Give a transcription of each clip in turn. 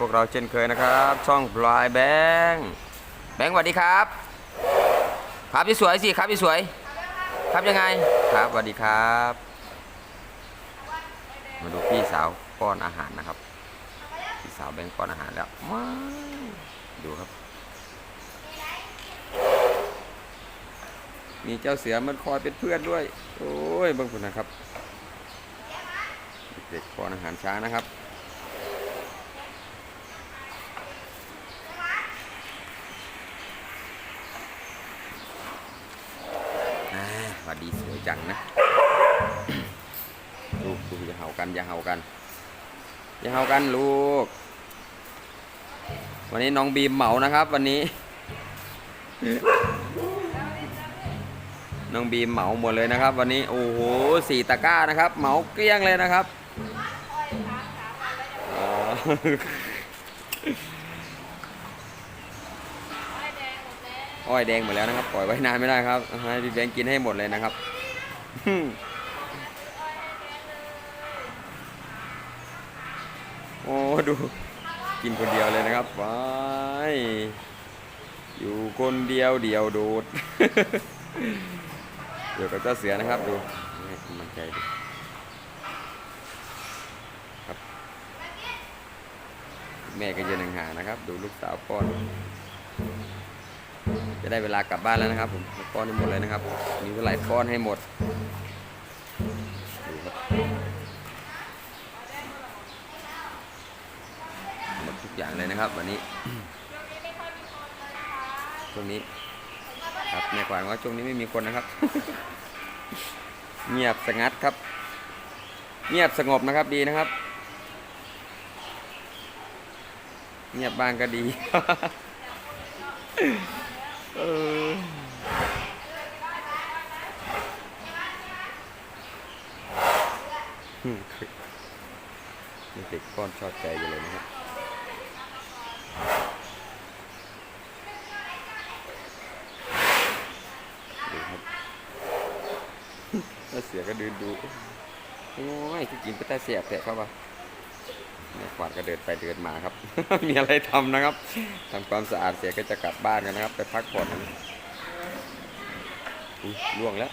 พวกเราเช่นเคยนะครับ ช่องพลายแบงค์แบงค์สวัสดีครับครับที่สวยสิครับที่สวย ครับยังไงครับสวัสดีครับ มาดูพี่สาวป้อนอาหารนะครับ พี่สาวแบงค์ป้อนอาหารแล้วว้าดูครับ มีเจ้าเสือมันคอยเป็นเพื่อนด้วย โอ้ยเบางคนนะครับ เด็กๆป้อนอาหารช้านะครับ อ่าสวัส ดีสวยจังนะลูกดูอย่าเห่ากันอย่าเห่ากันอย่าเห่ากันลูก วันนี้น้องบีมเหมานะครับ วันนี้ น้องบีมเหมาหมดเลยนะครับ วันนี้โอ้โหสี่ตะกร้านะครับ เหมาเกลี้ยงเลยนะครับ อ้อยแดงหมดแล้วนะครับ ปล่อยไว้นานไม่ได้ครับให้พี่แบงค์กินให้หมดเลยนะครับโอ้ดู กินคนเดียวเลยนะครับว้ายอยู่คนเดียวเดียวโดดเดี๋ยวกับเจ้าเสือนะครับดูให้กำลังใจดูครับ แม่ก็ยืนห่างๆนะครับ ดูลูกสาวป้อน จะได้เวลากลับบ้านแล้วนะครับผมป้อนให้หมดเลยนะครับมีเวลาไหร่ป้อนให้หมดหมดทุกอย่างเลยนะครับ วันนี้ช่วงนี้ครับแม่กวางว่าช่วงนี้ไม่มีคนนะครับ เงียบสงัดครับ เงียบสงบนะครับดีนะครับ เงียบบ้างก็ดี เออเด็กก้อนชอบใจอยู่เลยนะครับดูครับแล้วเสือก็เดินดูโอ้ยที่กินก็แต่เสียบแต่เข้าปะ เนี่ยขวาดก็เดินไปเดินมาครับ มีอะไรทำนะครับทำความสะอาดเสียก็จะกลับบ้านกันนะครับ ไปพักผ่อนกันอุ๊ยล่วงแล้ว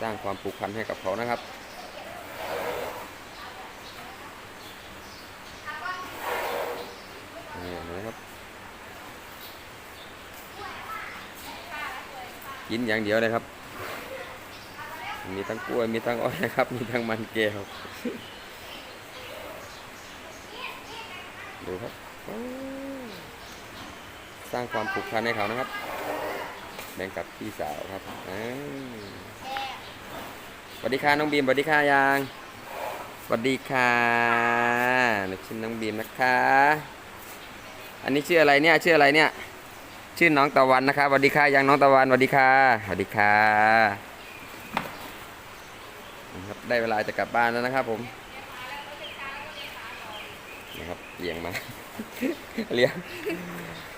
สร้างความผูกพันให้กับเขานะครับนี่นะครับ กินอย่างเดียวเลยครับ มีทั้งกล้วยมีทั้งอ้อยนะครับ มีทั้งมันแก้วดูครับ สร้างความผูกพันให้เขานะครับ แบ่งกับพี่สาวครับสวัสดีค่ะน้องบีมสวัสดีค่ะยางสวัสดีค่ะนชื่อน้องบีมนะคะ อันนี้ชื่ออะไรเนี่ยชื่ออะไรเนี่ย ชื่อน้องตะวันนะครับสวัสดีค่ะยังน้องตะวันสวัสดีค่ะสวัสดีค่ะ ได้เวลาจะกลับบ้านแล้วนะครับผมนะครับเลี้ยงมา เลี้ยง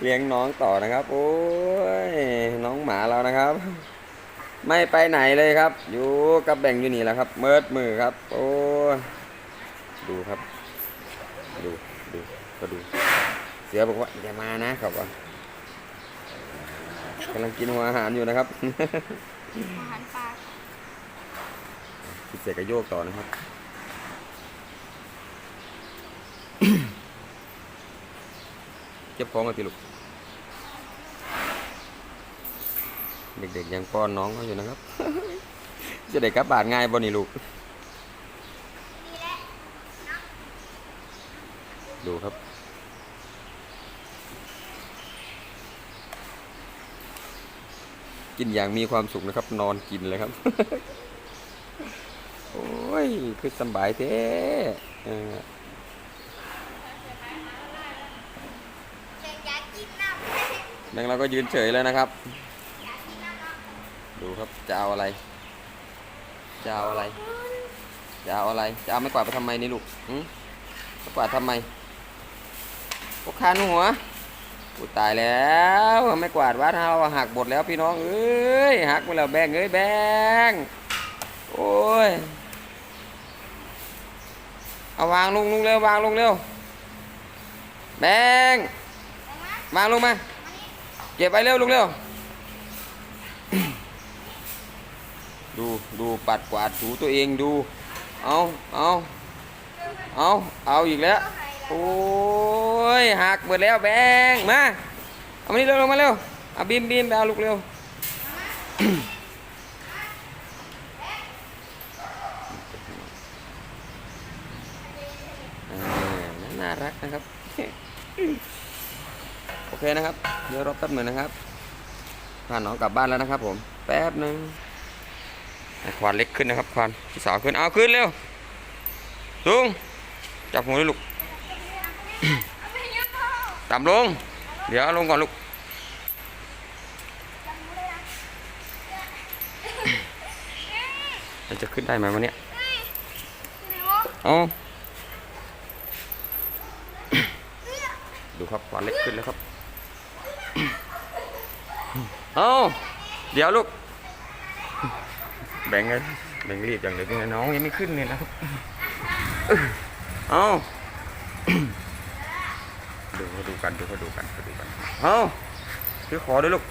เลี้ยงน้องต่อนะครับ โอ้ยน้องหมาเรานะครับ ไม่ไปไหนเลยครับ อยู่กับแบ่งอยู่นี่แหละครับ เมิดมือครับ โอ้ยดูครับ ดูดูก็ดู เสือบอกว่าอย่ามานะครับว่ากำลังกินหัวอาหารอยู่นะครับอาหารปลา คิดเสร็จก็โยกต่อนะครับเก็บของมาทีลูกเด็กๆยังป้อนน้องเขาอยู่นะครับ จะได้กลับบานง่ายบ่นี่ลูก ดูครับ กินอย่างมีความสุขนะครับ นอนกินเลยครับ ย คือสำบายเท้เออเด็กอยากกินน้ำแบงค์เราก็ยืนเฉยเลยนะครับ ดูครับจะเอาอะไร จะเอาอะไร จะเอาอะไร จะเอาไม่กวาดไปทำไมนี่ลูกหืมไม่กวาดทำไมพวกคันหัวอุยตายแล้วไม่กวาดวัดเราหักหมดแล้วพี่น้องเอ้ยหักไปแล้วแบงค์เอ้ยแบงค์โอ้ย เอาวางลงลงเร็ววางลงเร็วแบงวางลงมาเก็บไปเร็วลงเร็วดูดูปัดกวาดถูตัวเองดูเอาเอาเอาเอาอีกแล้วโอ้ยหักเบิดแล้วแบงมาเอามานี่เร็วลงมาเร็วเอาบีมบีมไปเอาลูกเร็ว อ่า น่ารักนะครับ โอเคนะครับ เดี๋ยวรอแป๊บหนึ่งนะครับพาน้องกลับบ้านแล้วนะครับ ผม แป๊บหนึ่งให้ควานเล็กขึ้นนะครับควานพี่สาวขึ้นเอาขึ้นเร็วลุงจับหัวเลยลูกเอาไปยังพ่อต่ำลง เดี๋ยวเอาลงก่อนลูกจับมือเลยนะมันจะขึ้นได้ไหมวันเนี้ยเฮ้ยไหนวะเอาดู ครับควานเล็กขึ้นแล้วครับ เอาเดี๋ยวลูก แบ่งกันแบ่งรีบอย่างเดียวนี่น้องยังไม่ขึ้นเลยนะครับเอาดูเขาดูกันดูเขาดูกันเขาดูกันเอาคือขอด้วยลูก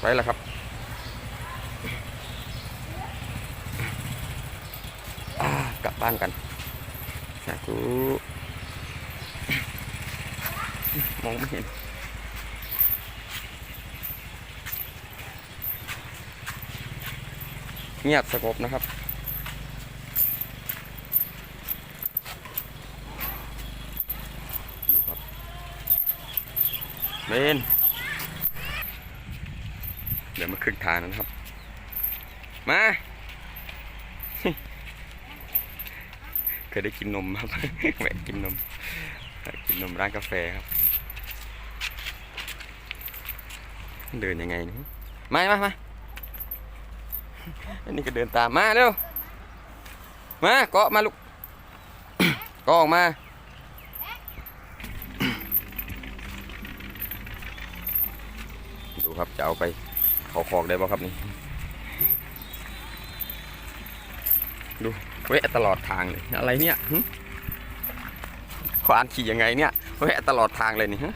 ไปล้วครับกลับบ้านกันสาธุ มองไม่เห็น เงียบสงบนะครับ ดูครับเมนเดี๋ยวมาครึ่งทางนะครับ มาเคยได้กินนมครับแวะกินนม กินนมร้านกาแฟครับ เดินยังไงนี่มามามาอันนี้ก็เดินตามมาเร็วมาเกาะมาลูกเกาะออกมาดูครับจะเอาไปเขาคอกได้ป่ะครับนี่ดูแวะตลอดทางเลยอะไรเนี่ยควานขี่ยังไงเนี่ยแวะตลอดทางเลยนี่ฮะ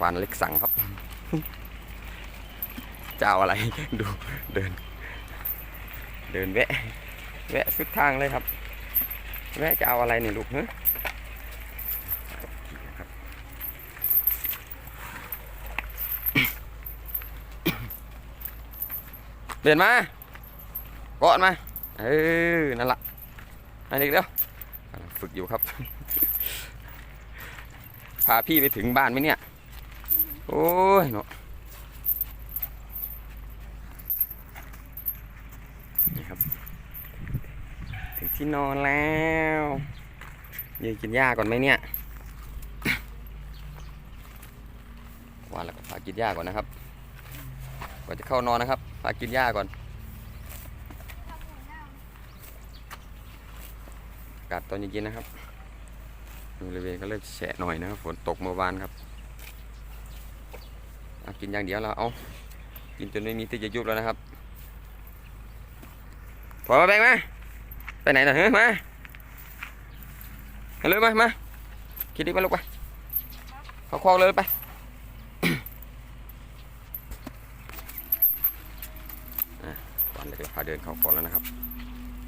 ครับควานเล็กสั่งครับจะเอาอะไรดูเดิน เดินแวะ แวะสุดทางเลยครับ แวะจะเอาอะไรเนี่ยลูกฮะครับเดินมาเกาะมาเออนั่นละมาเด็กเดี๋ยวฝึกอยู่ครับ พาพี่ไปถึงบ้านไหมเนี่ย โอ้ยเนาะนี่ครับ ถึงที่นอนแล้วยืนกินหญ้าก่อนไหมเนี่ยว่าแล้วก็พากินหญ้าก่อนนะครับ ก่อนจะเข้านอนนะครับพากินหญ้าก่อนอากาศตอนเย็นๆนะครับบริเวณก็เริ่มแฉะหน่อยนะครับฝนตกเมื่อวานครับ กินอย่างเดียวแล้วเอากินจนไม่มีที่จะยุบแล้วนะครับพอมาแบงมาไปไหนน่ะเฮ้ยมาเอาเลยมามาคิดดีมาลูกไปเขาคลองเลยไปตอนเลยพาเดินเข้าคลองแล้วนะครับ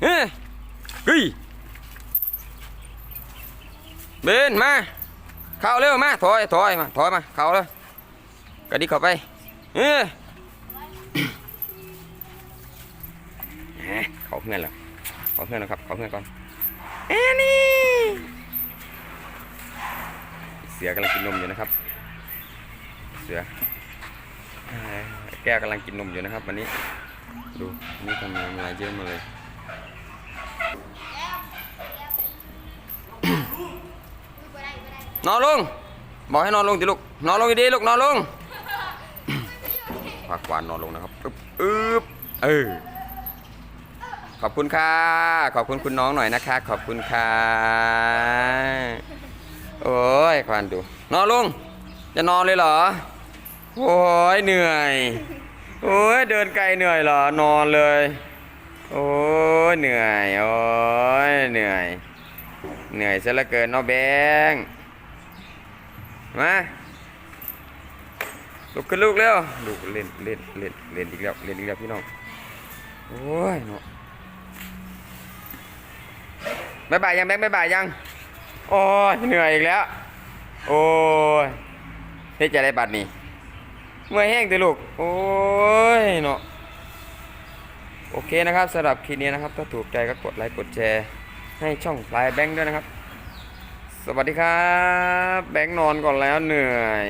เฮ้ยเฮ้ยเบนมาเข้าเร็วมาถอยถอยมาถอยมาเข้าเลย กระดิกเข้าไปเออแหมเขาเพื่อนแล้วเขาเพื่อนแล้วครับเขาเพื่อนก่อนเอ้นี่เสือกำลังกินนมอยู่นะครับ เสือเอ่อแก้วกำลังกินนมอยู่นะครับ วันนี้ ดูนี่ทำน้ำลายเยอะมาเลยไม่ได้ไม่ได้นอนลง บอกให้นอนลงดิลูก นอนลงดีๆลูก นอนลง พักวานนอนลงนะครับอึ๊บอึ๊บเออขอบคุณค่ะ ขอบคุณคุณน้องหน่อยนะคะ ขอบคุณค่ะ โอ้ยควานดู นอนลง จะนอนเลยเหรอ โอ้ยเหนื่อย โอ้ยเดินไกลเหนื่อยเหรอ นอนเลย โอ้ยเหนื่อย โอ้ยเหนื่อย เหนื่อยซะเหลือเกินนาะแบง มา ลุกขึ้นลูกเร็วลูกเล่นเล่นเล่นเล่นอีกแล้วเล่นอีกแล้วพี่น้องโอ้ยเนาะบายบายยังแบงค์บายบายยังโอ้ยเหนื่อยอีกแล้ว โอ้ยเฮ็ดจะได้บัตรนี่เมื่อยแห้งเถอะลูกโอ้ยเนาะโอเคนะครับสำหรับคลิปนี้นะครับ ถ้าถูกใจก็กดไลค์กดแชร์ ให้ช่องพลายแบงค์ด้วยนะครับ สวัสดีครับ แบงค์นอนก่อนแล้วเหนื่อย